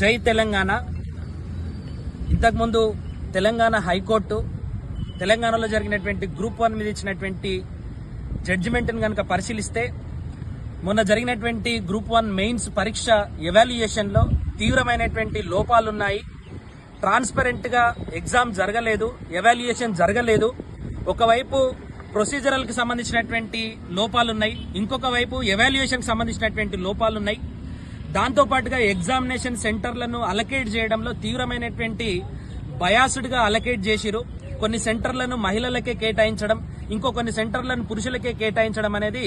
జై తెలంగాణ. ఇంతకుముందు తెలంగాణ హైకోర్టు తెలంగాణలో జరిగినటువంటి గ్రూప్ వన్ మీద ఇచ్చినటువంటి జడ్జిమెంట్ని కనుక పరిశీలిస్తే మొన్న జరిగినటువంటి గ్రూప్ వన్ మెయిన్స్ పరీక్ష ఎవాల్యుయేషన్లో తీవ్రమైనటువంటి లోపాలున్నాయి. ట్రాన్స్పరెంట్గా ఎగ్జామ్ జరగలేదు ఎవాల్యుయేషన్ జరగలేదు. ఒకవైపు ప్రొసీజరల్కి సంబంధించినటువంటి లోపాలున్నాయి ఇంకొక వైపు ఎవాల్యుయేషన్కి సంబంధించినటువంటి లోపాలున్నాయి. దాంతో పాటుగా ఎగ్జామినేషన్ సెంటర్లను అలకేట్ చేయడంలో తీవ్రమైనటువంటి బయాసుడ్గా అలకేట్ చేసిరు. కొన్ని సెంటర్లను మహిళలకే కేటాయించడం ఇంకో కొన్ని సెంటర్లను పురుషులకే కేటాయించడం అనేది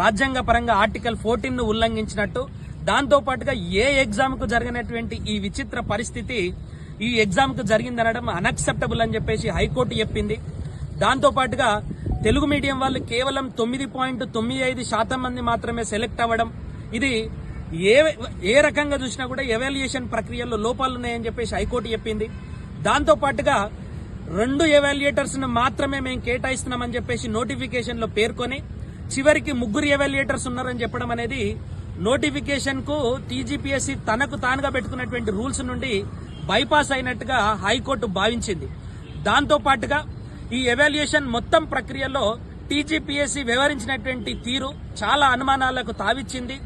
రాజ్యాంగ పరంగా ఆర్టికల్ ఫోర్టీన్ను ఉల్లంఘించినట్టు దాంతోపాటుగా ఏ ఎగ్జామ్కు జరిగినటువంటి ఈ విచిత్ర పరిస్థితి ఈ ఎగ్జామ్కు జరిగిందనడం అన్అక్సెప్టబుల్ అని చెప్పేసి హైకోర్టు చెప్పింది. దాంతోపాటుగా తెలుగు మీడియం వాళ్ళు కేవలం తొమ్మిది పాయింట్ తొమ్మిది ఐదు శాతం మంది మాత్రమే సెలెక్ట్ అవ్వడం. ఇది ఏ ఏ రకంగా చూసినా కూడా ఎవాల్యుయేషన్ ప్రక్రియలో లోపాలు ఉన్నాయని చెప్పేసి హైకోర్టు చెప్పింది. దాంతో పాటుగా రెండు ఎవాల్యుయేటర్స్ను మాత్రమే మేము కేటాయిస్తున్నామని చెప్పేసి నోటిఫికేషన్లో పేర్కొని చివరికి ముగ్గురు ఎవాల్యుయేటర్స్ ఉన్నారని చెప్పడం అనేది నోటిఫికేషన్కు టీజీపీఎస్సీ తనకు తానుగా పెట్టుకున్నటువంటి రూల్స్ నుండి బైపాస్ అయినట్టుగా హైకోర్టు భావించింది. దాంతో పాటుగా ఈ ఎవాల్యుయేషన్ మొత్తం ప్రక్రియలో టీజీపీఎస్సీ వివరించినటువంటి తీరు చాలా అనుమానాలకు తావిచ్చింది.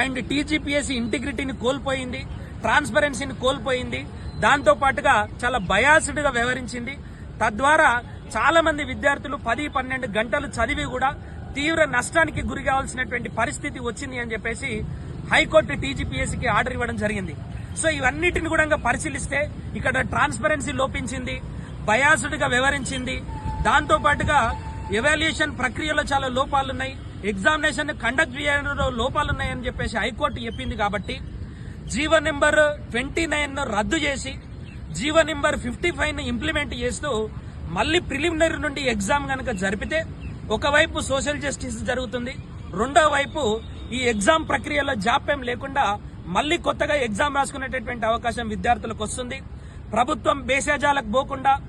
అండ్ టీజీపీఎస్సీ ఇంటిగ్రిటీని కోల్పోయింది ట్రాన్స్పరెన్సీని కోల్పోయింది దాంతో పాటుగా చాలా బయాస్డ్గా వ్యవహరించింది. తద్వారా చాలా మంది విద్యార్థులు పది పన్నెండు గంటలు చదివి కూడా తీవ్ర నష్టానికి గురి కావాల్సినటువంటి పరిస్థితి వచ్చింది అని చెప్పేసి హైకోర్టు టీజీపీఎస్సీకి ఆర్డర్ ఇవ్వడం జరిగింది. సో ఇవన్నిటిని కూడా పరిశీలిస్తే ఇక్కడ ట్రాన్స్పరెన్సీ లోపించింది బయాసుడ్గా వ్యవహరించింది. దాంతో పాటుగా ఎవాల్యుయేషన్ ప్రక్రియలో చాలా లోపాలున్నాయి. ఎగ్జామినేషన్ కండక్ట్ చేయడంలో లోపాలున్నాయని చెప్పేసి హైకోర్టు చెప్పింది కాబట్టి జీవో నెంబర్ ట్వంటీ నైన్ రద్దు చేసి G O number fifty five implement చేస్తూ మళ్ళీ ప్రిలిమినరీ నుండి ఎగ్జామ్ కనుక జరిపితే ఒకవైపు సోషల్ జస్టిస్ జరుగుతుంది రెండో వైపు ఈ ఎగ్జామ్ ప్రక్రియలో జాప్యం లేకుండా మళ్ళీ కొత్తగా ఎగ్జామ్ రాసుకునేటటువంటి అవకాశం విద్యార్థులకు వస్తుంది. ప్రభుత్వం బేసేజాలకు పోకుండా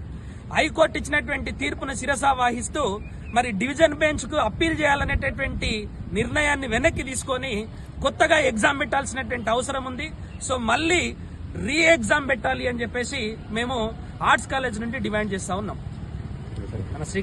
హైకోర్టు ఇచ్చినటువంటి తీర్పును శిరసా వహిస్తూ మరి డివిజన్ బెంచ్కు అప్పీల్ చేయాలనేటటువంటి నిర్ణయాన్ని వెనక్కి తీసుకొని కొత్తగా ఎగ్జామ్ పెట్టాల్సినటువంటి అవసరం ఉంది. సో మళ్ళీ రీ ఎగ్జామ్ పెట్టాలి అని చెప్పేసి మేము ఆర్ట్స్ కాలేజ్ నుండి డిమాండ్ చేస్తా ఉన్నాం. మన శ్రీ